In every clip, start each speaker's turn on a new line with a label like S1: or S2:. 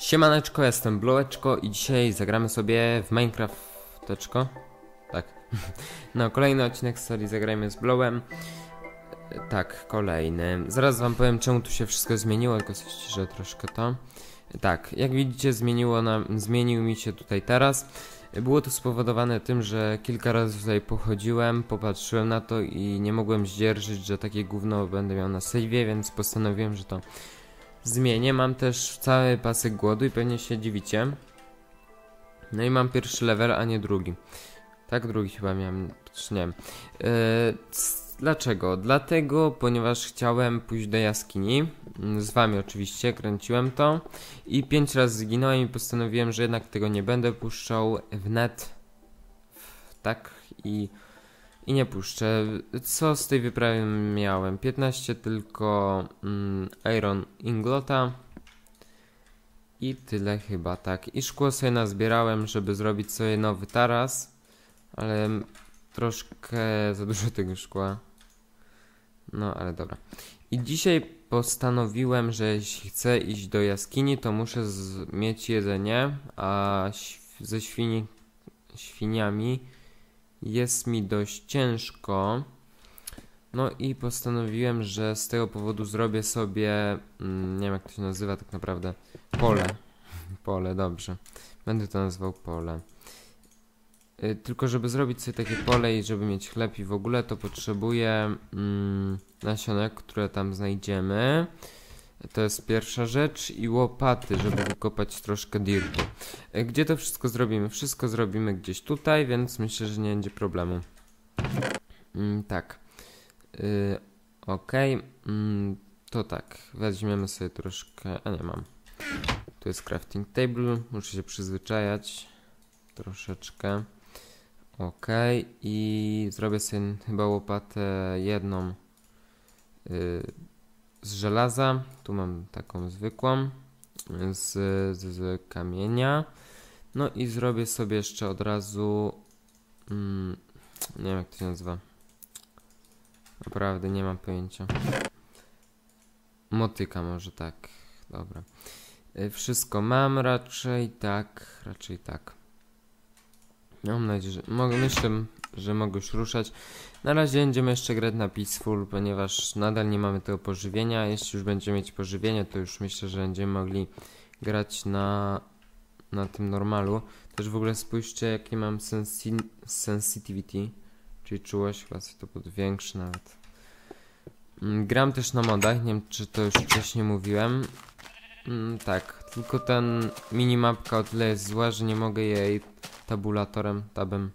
S1: Siemaneczko, jestem Blołeczko i dzisiaj zagramy sobie w Minecrafteczko. Tak. No, kolejny odcinek serii Zagrajmy z Blowem. Tak, kolejny. Zaraz wam powiem czemu tu się wszystko zmieniło, tylko ściszę troszkę to. Tak, jak widzicie zmieniło nam, zmienił mi się tutaj teraz. Było to spowodowane tym, że kilka razy tutaj pochodziłem, popatrzyłem na to i nie mogłem zdzierżyć, że takie gówno będę miał na sejwie, więc postanowiłem, że to zmienię. Mam też cały pasek głodu i pewnie się dziwicie. No i mam pierwszy level, a nie drugi. Tak, drugi chyba miałem, czy nie. Yy, dlaczego? Dlatego, ponieważ chciałem pójść do jaskini. mm, Z wami oczywiście, kręciłem to. I pięć razy zginąłem i postanowiłem, że jednak tego nie będę puszczał w net. Tak i, i nie puszczę. Co z tej wyprawy miałem? 15 tylko mm, Iron Inglota. I tyle chyba, tak. I szkło sobie nazbierałem, żeby zrobić sobie nowy taras. Ale troszkę za dużo tego szkła. No, ale dobra. I dzisiaj postanowiłem, że jeśli chcę iść do jaskini, to muszę mieć jedzenie, a ze świni, świniami jest mi dość ciężko. No i postanowiłem, że z tego powodu zrobię sobie, mm, nie wiem jak to się nazywa tak naprawdę, pole. Pole, dobrze. Będę to nazywał pole. Y, Tylko żeby zrobić sobie takie pole i żeby mieć chleb i w ogóle, to potrzebuję mm, nasionek, które tam znajdziemy. To jest pierwsza rzecz i łopaty, żeby wykopać troszkę dirtu. Y, Gdzie to wszystko zrobimy? Wszystko zrobimy gdzieś tutaj, więc myślę, że nie będzie problemu. Mm, tak. Y, Okej. Mm, to tak. Weźmiemy sobie troszkę... A nie mam. Tu jest crafting table. Muszę się przyzwyczajać. Troszeczkę. Ok, i zrobię sobie chyba łopatę jedną y, z żelaza. Tu mam taką zwykłą z, z, z kamienia. No i zrobię sobie jeszcze od razu. Mm, nie wiem jak to się nazywa. Naprawdę nie mam pojęcia. Motyka może tak. Dobra. Y, Wszystko mam raczej tak, raczej tak. Mam nadzieję, że mogę, myślę, że mogę już ruszać. Na razie będziemy jeszcze grać na Peaceful, ponieważ nadal nie mamy tego pożywienia. Jeśli już będziemy mieć pożywienie, to już myślę, że będziemy mogli grać na, na tym normalu. Też w ogóle spójrzcie, jakie mam sensi sensitivity, czyli czułość, chyba sobie to podwiększy nawet. Mm, Gram też na modach, nie wiem czy to już wcześniej mówiłem. Mm, tak, tylko ten minimapka o tyle jest zła, że nie mogę jej tabulatorem, tabem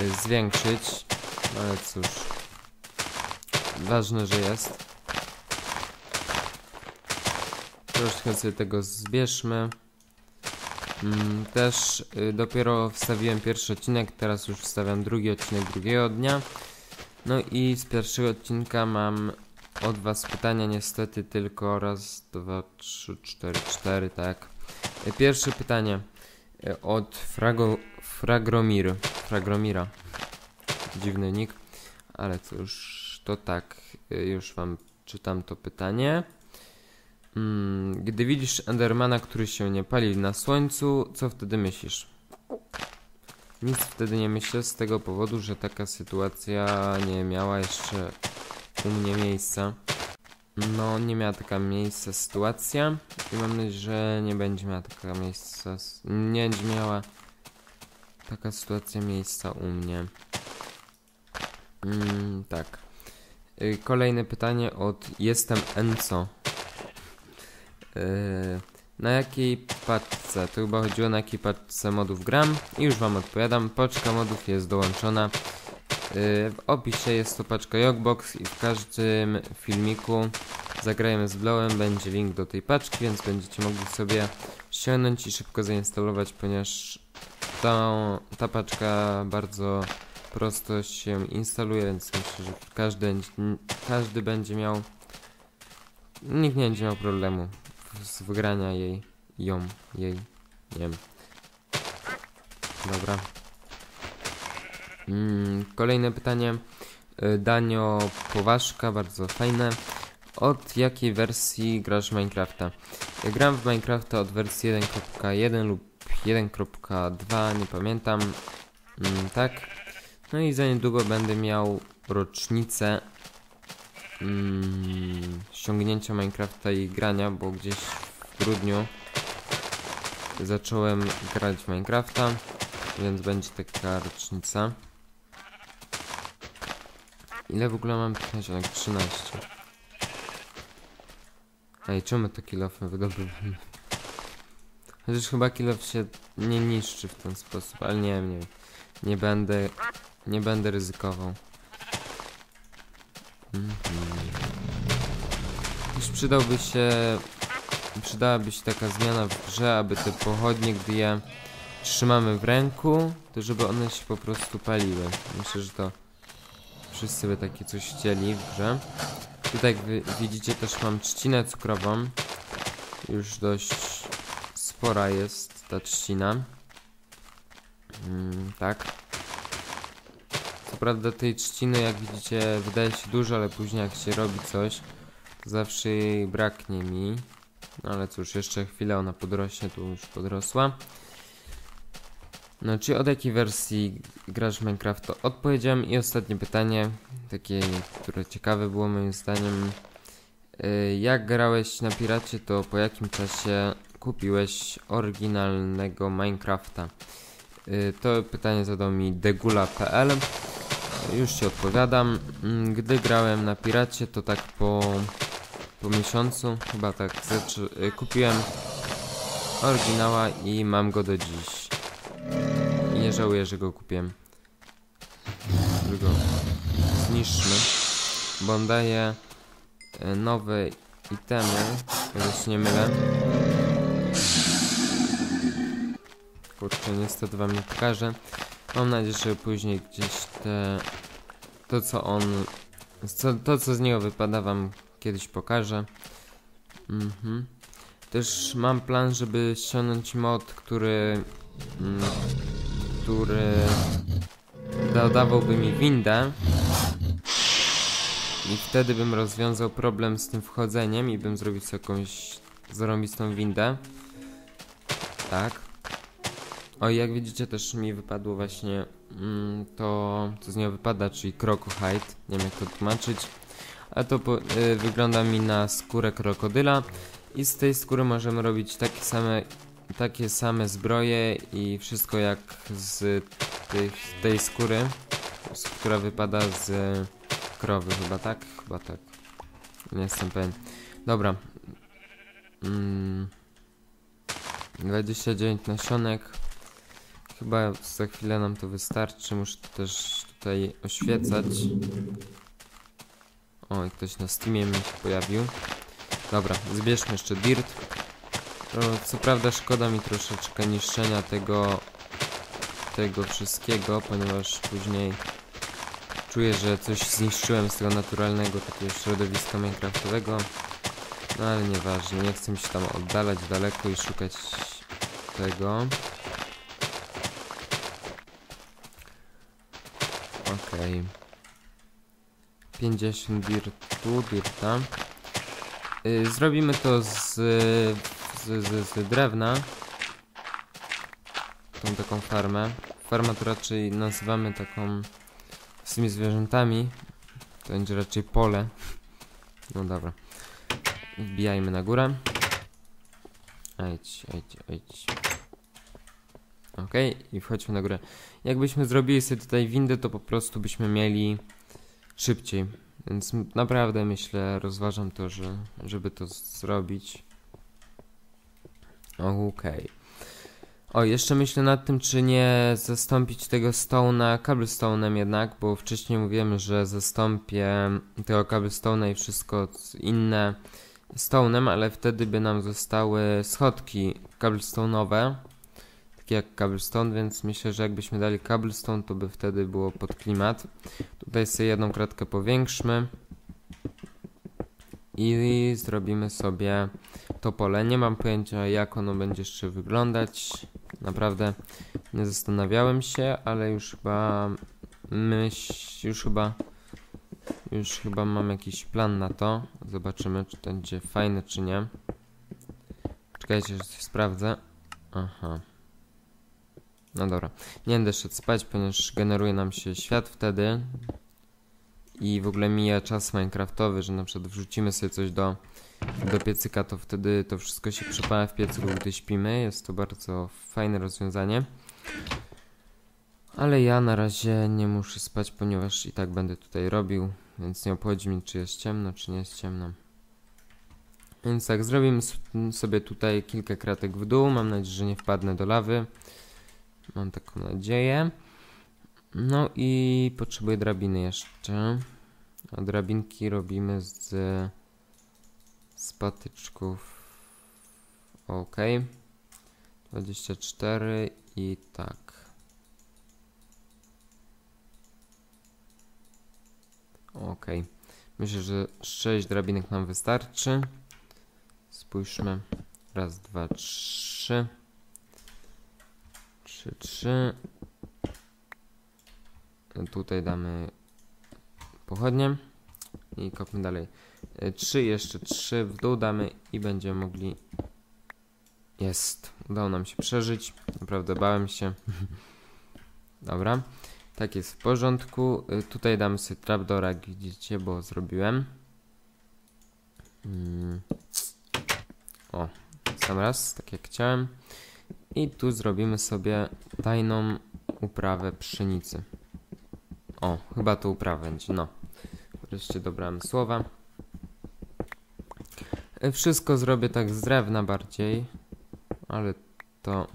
S1: y, zwiększyć. No ale cóż. Ważne, że jest. Troszkę sobie tego zbierzmy. Mm, też y, dopiero wstawiłem pierwszy odcinek, teraz już wstawiam drugi odcinek drugiego dnia. No i z pierwszego odcinka mam od was pytania niestety tylko raz, dwa, trzy, cztery, cztery, tak. Y, Pierwsze pytanie y, od Frago, Fragromir, Fragromira. Dziwny nick, ale cóż, to tak, y, już wam czytam to pytanie. Mm, Gdy widzisz Endermana, który się nie pali na słońcu, co wtedy myślisz? Nic wtedy nie myślę z tego powodu, że taka sytuacja nie miała jeszcze u mnie miejsca. No, nie miała taka miejsca sytuacja i mam nadzieję, że nie będzie miała taka miejsca, nie będzie miała taka sytuacja miejsca u mnie. Mm, tak. Y, Kolejne pytanie od Jestem Enco. Yy, na jakiej paczce? To chyba chodziło na jakiej paczce modów gram i już wam odpowiadam. Paczka modów jest dołączona. Yy, w opisie jest to paczka Jogbox i w każdym filmiku zagrajmy z Blowem będzie link do tej paczki, więc będziecie mogli sobie ściągnąć i szybko zainstalować, ponieważ ta, ta paczka bardzo prosto się instaluje, więc myślę, że każdy, każdy będzie miał nikt nie będzie miał problemu z wygrania jej, ją, jej, nie wiem. Dobra. Mm, kolejne pytanie. Y, Danio Poważka, bardzo fajne. Od jakiej wersji grasz Minecrafta? Ja gram w Minecrafta od wersji 1.1 lub 1.2, nie pamiętam. Mm, tak. No i za niedługo będę miał rocznicę mm, ściągnięcia Minecrafta i grania, bo gdzieś w grudniu zacząłem grać w Minecrafta, więc będzie taka rocznica. Ile w ogóle mam nasionek? 13. Ej, czemu to kilofy wydobywamy? Chociaż chyba kilof się nie niszczy w ten sposób, ale nie wiem, nie, nie będę, nie będę ryzykował. Mhm. Już przydałby się, przydałaby się taka zmiana w grze, aby te pochodnie, gdy je trzymamy w ręku, to żeby one się po prostu paliły. Myślę, że to wszyscy by takie coś chcieli w grze. Tutaj jak widzicie też mam trzcinę cukrową. Już dość spora jest ta trzcina. Mm, tak. Co prawda tej trzciny jak widzicie wydaje się dużo, ale później jak się robi coś, to zawsze jej braknie mi. No ale cóż, jeszcze chwilę ona podrośnie, tu już podrosła. No, czy od jakiej wersji grasz w Minecraft? To odpowiedziałem i ostatnie pytanie, takie, które ciekawe było moim zdaniem. Y, Jak grałeś na Piracie, to po jakim czasie kupiłeś oryginalnego Minecrafta? Y, To pytanie zadał mi degula.pl. Już ci odpowiadam. Mm, Gdy grałem na Piracie, to tak po, po miesiącu, chyba tak, y, kupiłem oryginała i mam go do dziś. Żałuję, że go kupiłem. Że go zniszczmy. Bo on daje e, nowe itemy, jeżeli się nie mylę. Kurczę, niestety wam nie pokażę. Mam nadzieję, że później gdzieś te... To co on... Co, to co z niego wypada wam kiedyś pokażę. Mhm. Też mam plan, żeby ściągnąć mod, który... Mm, który dodawałby mi windę i wtedy bym rozwiązał problem z tym wchodzeniem i bym zrobił sobie jakąś zarąbistą windę. Tak. O i jak widzicie też mi wypadło właśnie mm, to, co z niego wypada, czyli Crocohide. Nie wiem jak to tłumaczyć. Ale to po, y, wygląda mi na skórę krokodyla i z tej skóry możemy robić takie same, takie same zbroje i wszystko jak z tych, tej skóry, która wypada z krowy, chyba tak? Chyba tak. Nie jestem pewien. Dobra. Mm. 29 nasionek. Chyba za chwilę nam to wystarczy. Muszę to też tutaj oświecać. O, ktoś na Steamie mi się pojawił. Dobra, zbierzmy jeszcze dirt. Co prawda szkoda mi troszeczkę niszczenia tego tego wszystkiego, ponieważ później czuję, że coś zniszczyłem z tego naturalnego takiego środowiska minecraftowego. No ale nieważne, nie chcę mi się tam oddalać daleko i szukać tego. Okej. Okay. 50 dirtu, dirta. Yy, zrobimy to z, z, z, z drewna. Tą taką farmę. Farma to raczej nazywamy taką z tymi zwierzętami. To będzie raczej pole. No dobra. Wbijajmy na górę. Ejdź, ejdź, ejdź. Okay, i wchodźmy na górę. Jakbyśmy zrobili sobie tutaj windę, to po prostu byśmy mieli szybciej. Więc naprawdę myślę, rozważam to, że, żeby to zrobić. Okej. Okay. O, jeszcze myślę nad tym, czy nie zastąpić tego stone'a cobblestone'em jednak, bo wcześniej mówiłem, że zastąpię tego cobblestone'a i wszystko inne stone'em, ale wtedy by nam zostały schodki cobblestone'owe, takie jak cobblestone, więc myślę, że jakbyśmy dali cobblestone, to by wtedy było pod klimat. Tutaj sobie jedną kratkę powiększmy i zrobimy sobie to pole. Nie mam pojęcia jak ono będzie jeszcze wyglądać. Naprawdę nie zastanawiałem się, ale już chyba myśl, już chyba już chyba mam jakiś plan na to. Zobaczymy czy to będzie fajne czy nie. Czekajcie, że coś sprawdzę. Aha. No dobra. Nie będę szedł spać, ponieważ generuje nam się świat wtedy. I w ogóle mija czas minecraftowy, że na przykład wrzucimy sobie coś do, do piecyka, to wtedy to wszystko się przypala w piecyku, gdy śpimy. Jest to bardzo fajne rozwiązanie. Ale ja na razie nie muszę spać, ponieważ i tak będę tutaj robił, więc nie obchodzi mnie, czy jest ciemno, czy nie jest ciemno. Więc tak, zrobimy sobie tutaj kilka kratek w dół. Mam nadzieję, że nie wpadnę do lawy. Mam taką nadzieję. No i potrzebuję drabiny jeszcze. A drabinki robimy z, z patyczków. Ok. 24 i tak. Ok. Myślę, że 6 drabinek nam wystarczy. Spójrzmy. Raz, dwa, trzy. Trzy, trzy. Tutaj damy pochodnie i kopmy dalej. E, trzy, jeszcze trzy w dół damy i będziemy mogli. Jest. Udało nam się przeżyć. Naprawdę bałem się. Dobra. Tak jest w porządku. E, tutaj damy sobie trapdoor, jak widzicie, bo zrobiłem. Mm. O, sam raz, tak jak chciałem. I tu zrobimy sobie tajną uprawę pszenicy. O, chyba to uprawa będzie, no. Wreszcie dobrałem słowa. E, wszystko zrobię tak z drewna bardziej. Ale to...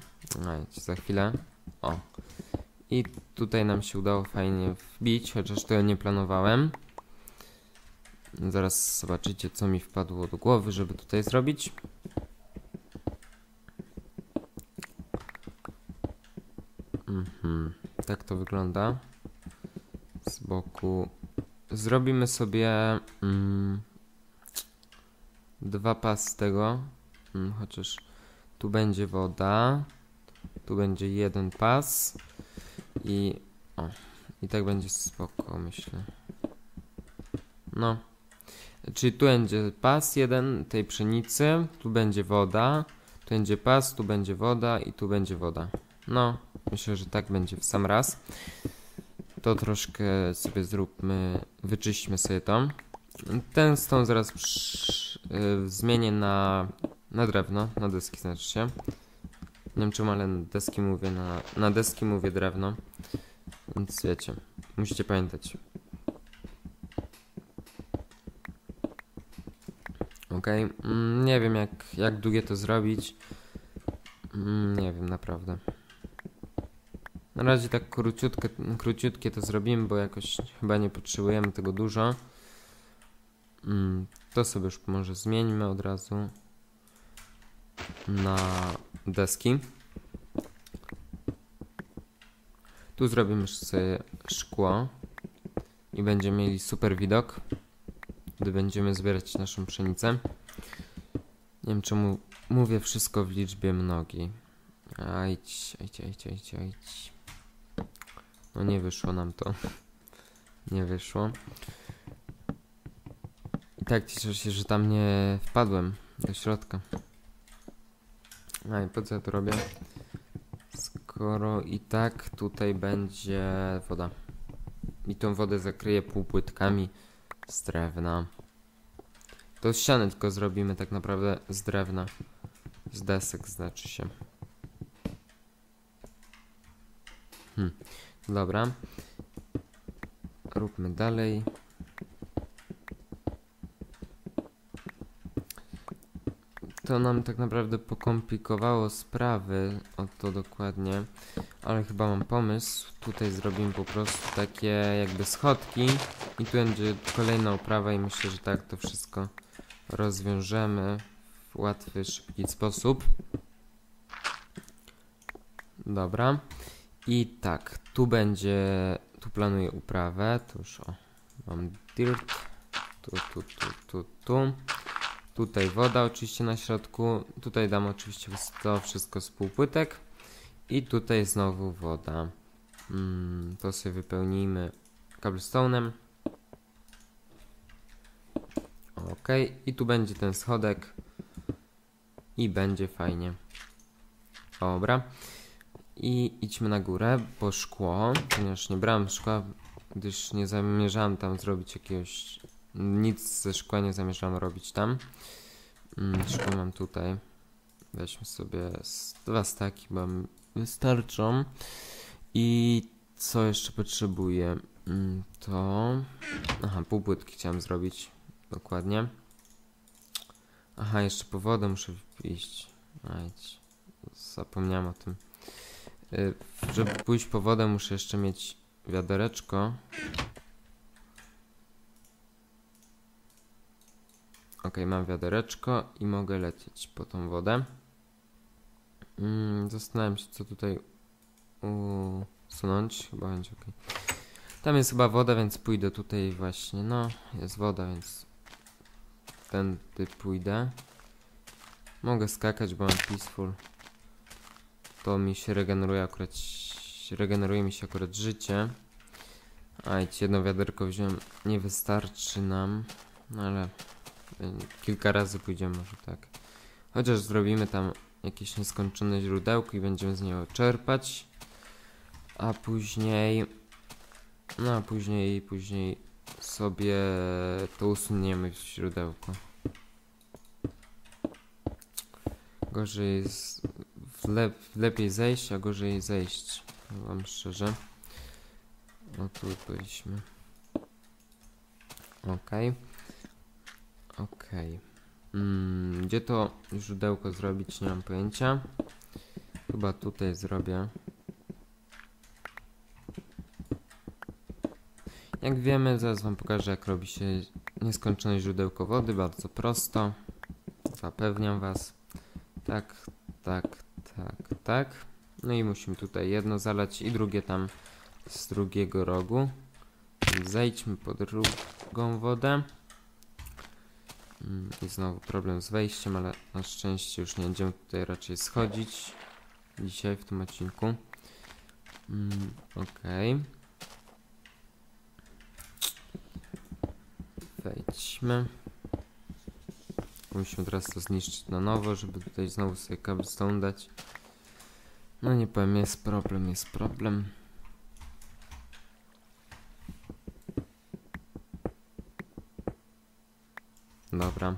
S1: No, za chwilę. O. I tutaj nam się udało fajnie wbić, chociaż to nie planowałem. Zaraz zobaczycie, co mi wpadło do głowy, żeby tutaj zrobić. Mhm. Tak to wygląda. Z boku. Zrobimy sobie mm, dwa pas z tego. Mm, chociaż tu będzie woda. Tu będzie jeden pas. I o. I tak będzie spoko, myślę. No. Czyli tu będzie pas jeden tej pszenicy, tu będzie woda, tu będzie pas, tu będzie woda i tu będzie woda. No, myślę, że tak będzie w sam raz. To troszkę sobie zróbmy, wyczyśćmy sobie to. Ten stąd zaraz przy, yy, zmienię na, na drewno, na deski znaczy się. Nie wiem czemu, ale na deski mówię, na, na deski mówię drewno. Więc wiecie, musicie pamiętać. Ok, mm, nie wiem jak, jak długie to zrobić. Mm, nie wiem, naprawdę. Na razie tak króciutkie, króciutkie to zrobimy, bo jakoś chyba nie potrzebujemy tego dużo. Mm, to sobie już może zmieńmy od razu na deski. Tu zrobimy sobie szkło i będziemy mieli super widok, gdy będziemy zbierać naszą pszenicę. Nie wiem czemu mówię wszystko w liczbie mnogiej. Ajdź, ajdź, ajdź, ajdź, ajdź. No nie wyszło nam to. Nie wyszło. I tak cieszę się, że tam nie wpadłem do środka. A i po co ja to robię? Skoro i tak tutaj będzie woda. I tą wodę zakryję półpłytkami z drewna. To ścianę tylko zrobimy tak naprawdę z drewna. Z desek znaczy się. Hmm. Dobra. Róbmy dalej. To nam tak naprawdę pokomplikowało sprawy, o to dokładnie, ale chyba mam pomysł. Tutaj zrobimy po prostu takie jakby schodki i tu będzie kolejna oprawa i myślę, że tak to wszystko rozwiążemy w łatwy, szybki sposób. Dobra. I tak, tu będzie, tu planuję uprawę, tu już o, mam dirt, tu, tu, tu, tu, tu. Tutaj woda oczywiście na środku, tutaj dam oczywiście to wszystko z półpłytek i tutaj znowu woda. Mm, to sobie wypełnijmy cobblestone'em. Ok, i tu będzie ten schodek. i będzie fajnie. Dobra. I idźmy na górę po szkło, ponieważ nie brałem szkła, gdyż nie zamierzałem tam zrobić jakiegoś... Nic ze szkła nie zamierzałem robić tam. Mm, szkło mam tutaj. Weźmy sobie dwa staki, bo wystarczą. I co jeszcze potrzebuję? Mm, To... Aha, pół płytki chciałem zrobić. Dokładnie. Aha, jeszcze po wodę muszę iść. Ajdź. Zapomniałem o tym. Y, Żeby pójść po wodę muszę jeszcze mieć wiadereczko. Ok, mam wiadereczko i mogę lecieć po tą wodę. Mm, zastanawiam się, co tutaj usunąć. Chyba będzie ok. Tam jest chyba woda, więc pójdę tutaj właśnie. No, jest woda, więc tędy pójdę. Mogę skakać, bo mam peaceful. To mi się regeneruje akurat. Regeneruje mi się akurat życie. A i jedno wiaderko wziąłem. Nie wystarczy nam. No ale y, kilka razy pójdziemy może tak. Chociaż zrobimy tam jakieś nieskończone źródełko i będziemy z niego czerpać. A później. No a później, później sobie to usuniemy w źródełko. Gorzej jest w le lepiej zejść, a gorzej zejść. Wam szczerze. No tu byliśmy. Okej. Okej. Mm, gdzie to źródełko zrobić? Nie mam pojęcia. Chyba tutaj zrobię. Jak wiemy, zaraz wam pokażę jak robi się nieskończone źródełko wody. Bardzo prosto. Zapewniam was. Tak, tak, tak. No i musimy tutaj jedno zalać i drugie tam z drugiego rogu. Zejdźmy po drugą wodę. Mm, I znowu problem z wejściem, ale na szczęście już nie będziemy tutaj raczej schodzić dzisiaj w tym odcinku. Mm, Okej. Wejdźmy. Musimy teraz to zniszczyć na nowo, żeby tutaj znowu sobie cobblestone dać. No nie powiem, jest problem, jest problem. Dobra.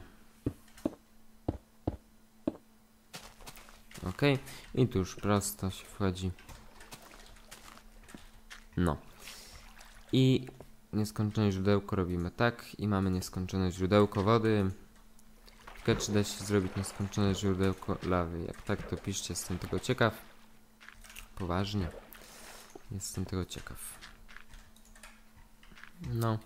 S1: Ok, i tu już prosto się wchodzi. No. I nieskończone źródełko robimy tak i mamy nieskończone źródełko wody. Tylko czy da się zrobić nieskończone źródełko lawy? Jak tak, to piszcie, jestem tego ciekaw. Poważnie. Jestem tego ciekaw. No.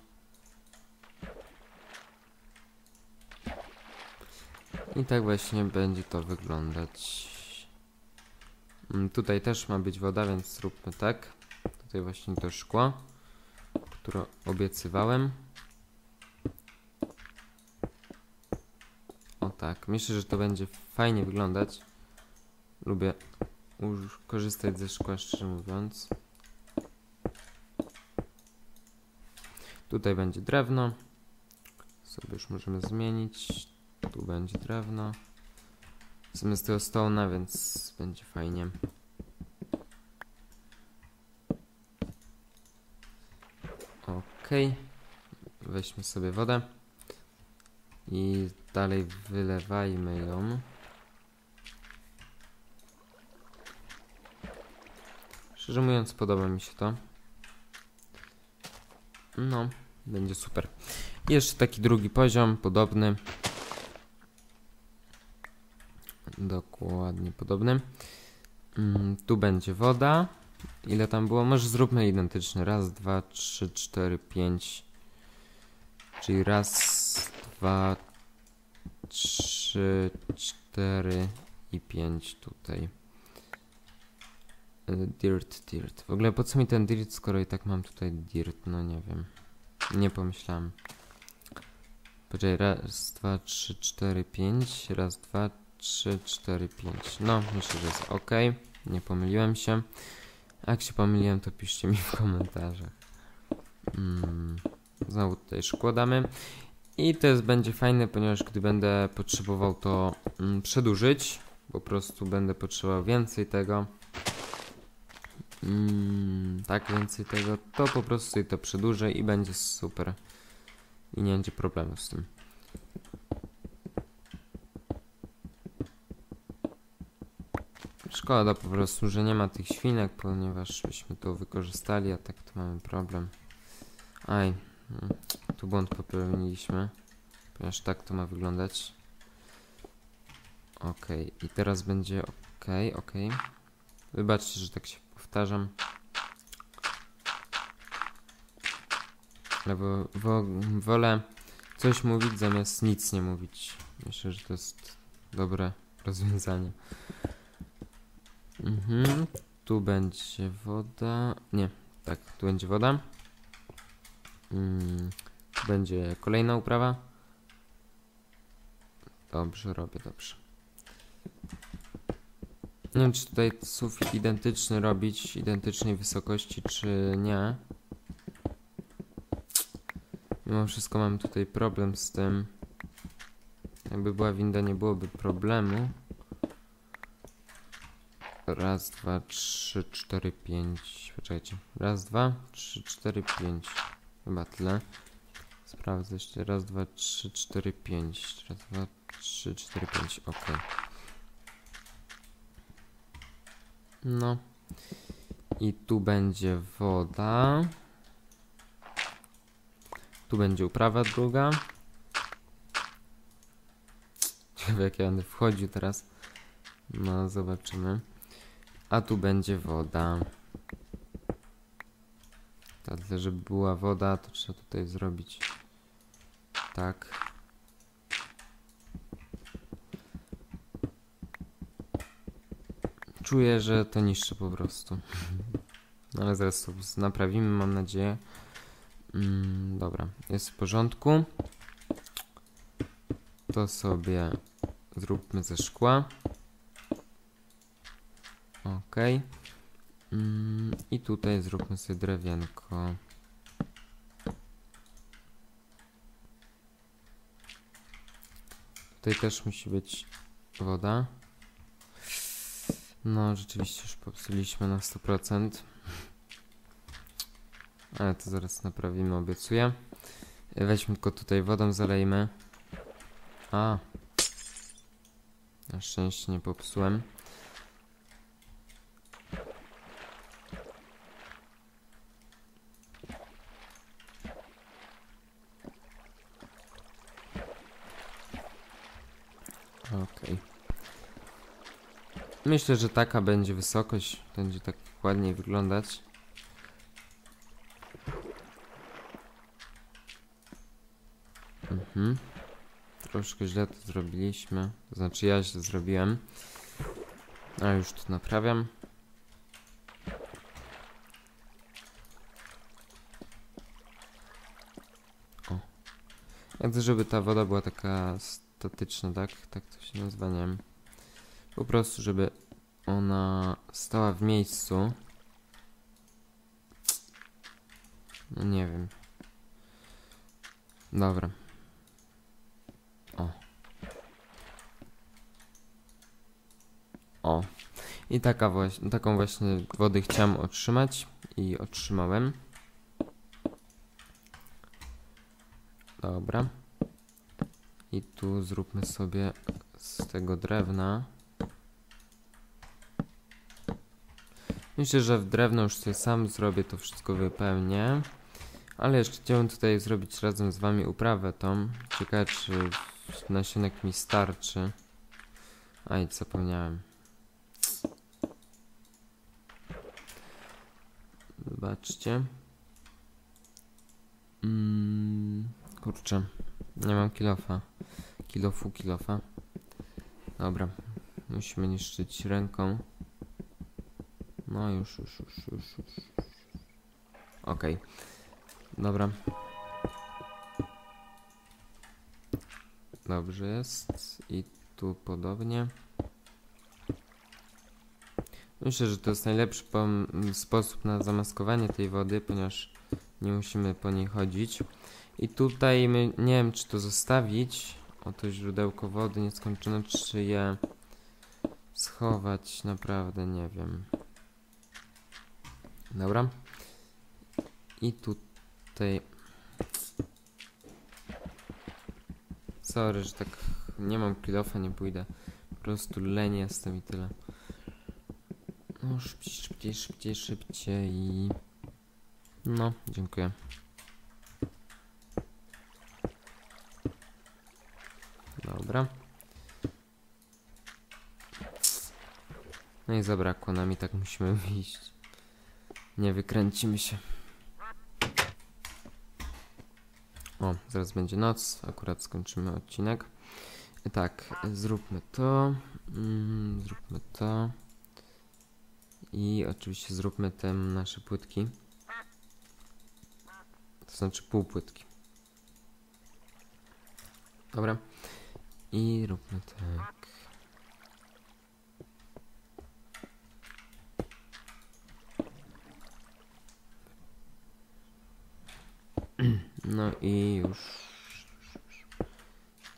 S1: I tak właśnie będzie to wyglądać. Mm, Tutaj też ma być woda, więc zróbmy tak. Tutaj właśnie to szkło, które obiecywałem. O tak, myślę, że to będzie fajnie wyglądać. Lubię korzystać ze szkła, szczerze mówiąc. Tutaj będzie drewno. Sobie już możemy zmienić. Tu będzie drewno. Zamiast tego stone'a, więc będzie fajnie. Okej. Weźmy sobie wodę. I dalej wylewajmy ją. Szczerze mówiąc, podoba mi się to. No, będzie super. Jeszcze taki drugi poziom, podobny. Dokładnie podobny. Mm, tu będzie woda. Ile tam było? Może zróbmy identyczny. Raz, dwa, trzy, cztery, pięć. Czyli raz, dwa, trzy, cztery i pięć tutaj. Y, Dirt, dirt. W ogóle po co mi ten dirt, skoro i tak mam tutaj dirt? No nie wiem. Nie pomyślałem. Poczekaj, raz, dwa, trzy, cztery, pięć. Raz, dwa, trzy, cztery, pięć. No, myślę, że jest ok. Nie pomyliłem się. A Jak się pomyliłem, to piszcie mi w komentarzach. Mm. Znowu tutaj szkło damy. I to jest, będzie fajne, ponieważ gdy będę potrzebował to mm, przedłużyć, po prostu będę potrzebował więcej tego. Mm, tak, więcej tego, to po prostu sobie to przedłużę i będzie super. I nie będzie problemu z tym. Szkoda po prostu, że nie ma tych świnek, ponieważ byśmy to wykorzystali, a tak to mamy problem. Aj, mm, tu błąd popełniliśmy, ponieważ tak to ma wyglądać. Ok, i teraz będzie ok, ok. Wybaczcie, że tak się powtarzam. Ale wo, wo, wolę coś mówić zamiast nic nie mówić. Myślę, że to jest dobre rozwiązanie. Mhm. Tu będzie woda. Nie, tak, tu będzie woda. Mm, tu będzie kolejna uprawa. Dobrze, robię dobrze. Nie wiem, czy tutaj sufit identyczny robić, identycznej wysokości, czy nie. Mimo wszystko mam tutaj problem z tym. Jakby była winda, nie byłoby problemu. Raz, dwa, trzy, cztery, pięć. Poczekajcie. Raz, dwa, trzy, cztery, pięć. Chyba tyle. Sprawdzę jeszcze. Raz, dwa, trzy, cztery, pięć. Raz, dwa, trzy, cztery, pięć. Ok. No. I tu będzie woda. Tu będzie uprawa druga. Ciekawe jak ja będę wchodził teraz. No, zobaczymy. A tu będzie woda. Także, żeby była woda, to trzeba tutaj zrobić tak. Czuję, że to niszczy po prostu. Ale zaraz to naprawimy, mam nadzieję. Mm, dobra, jest w porządku. To sobie zróbmy ze szkła. Ok. Mm, I tutaj zróbmy sobie drewienko. Tutaj też musi być woda. No, rzeczywiście już popsuliśmy na 100%. Ale to zaraz naprawimy, obiecuję. Weźmy tylko tutaj wodą, zalejmy. A. Na szczęście nie popsułem. Okej. Myślę, że taka będzie wysokość. Będzie tak ładniej wyglądać. Mhm. Troszkę źle to zrobiliśmy. To znaczy ja źle zrobiłem. Ale już to naprawiam. O. Chcę, żeby ta woda była taka statyczna, tak? Tak to się nazywa, nie wiem. Po prostu, żeby ona stała w miejscu. No nie wiem. Dobra. O. O. I taka właśnie, taką właśnie wodę chciałem otrzymać i otrzymałem. Dobra. I tu zróbmy sobie z tego drewna. Myślę, że w drewno już sobie sam zrobię, to wszystko wypełnię. Ale jeszcze chciałem tutaj zrobić razem z wami uprawę tą. Ciekawe, czy nasionek mi starczy. Aj, zapomniałem. Zobaczcie. Mm, kurczę. Nie mam kilofa. Kilofu, kilofa. Dobra. Musimy niszczyć ręką. No już, już, już, już, już. Okej. Okay. Dobra. Dobrze jest. I tu podobnie. Myślę, że to jest najlepszy sposób na zamaskowanie tej wody, ponieważ nie musimy po niej chodzić. I tutaj my, nie wiem czy to zostawić, o to źródełko wody nieskończone, czy je schować, naprawdę nie wiem. Dobra. I tutaj... Sorry, że tak nie mam kilofa, nie pójdę. Po prostu leń jestem i tyle. No, szybciej, szybciej, szybciej, szybciej. No, dziękuję. Dobra. No i zabrakło nam i tak musimy wyjść. Nie wykręcimy się. O, zaraz będzie noc, akurat skończymy odcinek. Tak, zróbmy to. Mm, zróbmy to. I oczywiście zróbmy te nasze płytki. To znaczy półpłytki. Dobra. I róbmy tak. No i już.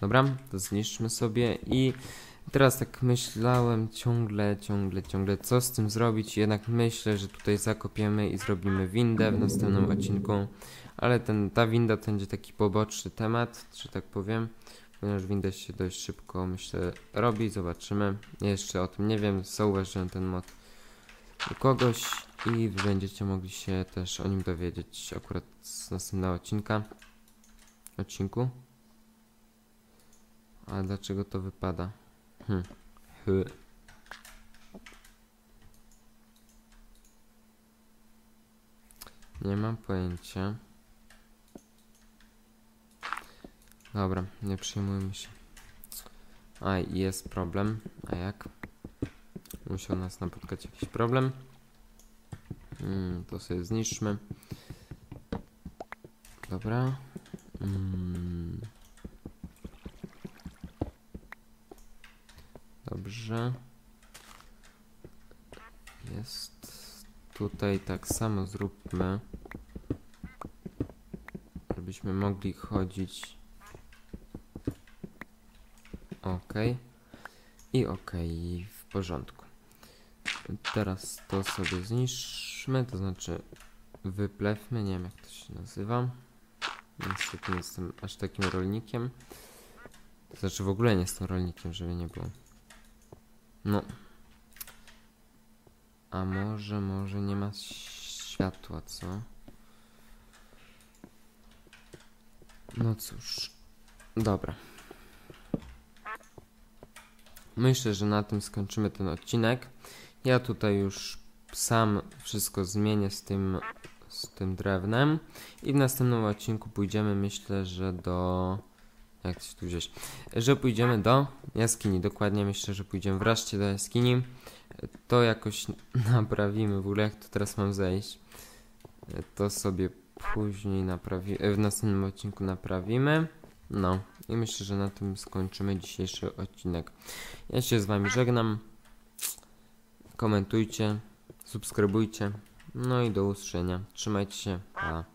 S1: Dobra, to zniszczmy sobie i teraz tak myślałem ciągle, ciągle, ciągle co z tym zrobić. Jednak myślę, że tutaj zakopiemy i zrobimy windę w następnym odcinku. Ale ten, ta winda to będzie taki poboczny temat, że tak powiem. Ponieważ winda się dość szybko, myślę, robi. Zobaczymy. Jeszcze o tym nie wiem. Zauważyłem ten mod u kogoś i wy będziecie mogli się też o nim dowiedzieć akurat z następnego odcinka. Odcinku. A dlaczego to wypada? Hm. Hy. Nie mam pojęcia. Dobra, nie przejmujmy się. A, jest problem. A jak? Musiał nas napotkać jakiś problem. Mm, to sobie zniszczmy. Dobra. Mm. Dobrze. Jest. Tutaj tak samo zróbmy. Żebyśmy mogli chodzić. Ok. I ok, w porządku. Teraz to sobie zniszczmy, to znaczy wyplewmy, nie wiem jak to się nazywa. Niestety nie jestem aż takim rolnikiem. To znaczy w ogóle nie jestem rolnikiem, żeby nie było. No. A może, może nie ma światła, co? No cóż. Dobra. Myślę, że na tym skończymy ten odcinek. Ja tutaj już sam wszystko zmienię z tym, z tym drewnem i w następnym odcinku pójdziemy, myślę, że do... Jak się tu wziąć? Że pójdziemy do jaskini, dokładnie myślę, że pójdziemy wreszcie do jaskini. To jakoś naprawimy, w ogóle jak to teraz mam zejść. To sobie później naprawi... w następnym odcinku naprawimy. No i myślę, że na tym skończymy dzisiejszy odcinek. Ja się z wami żegnam komentujcie, subskrybujcie. No i do usłyszenia. Trzymajcie się. Pa.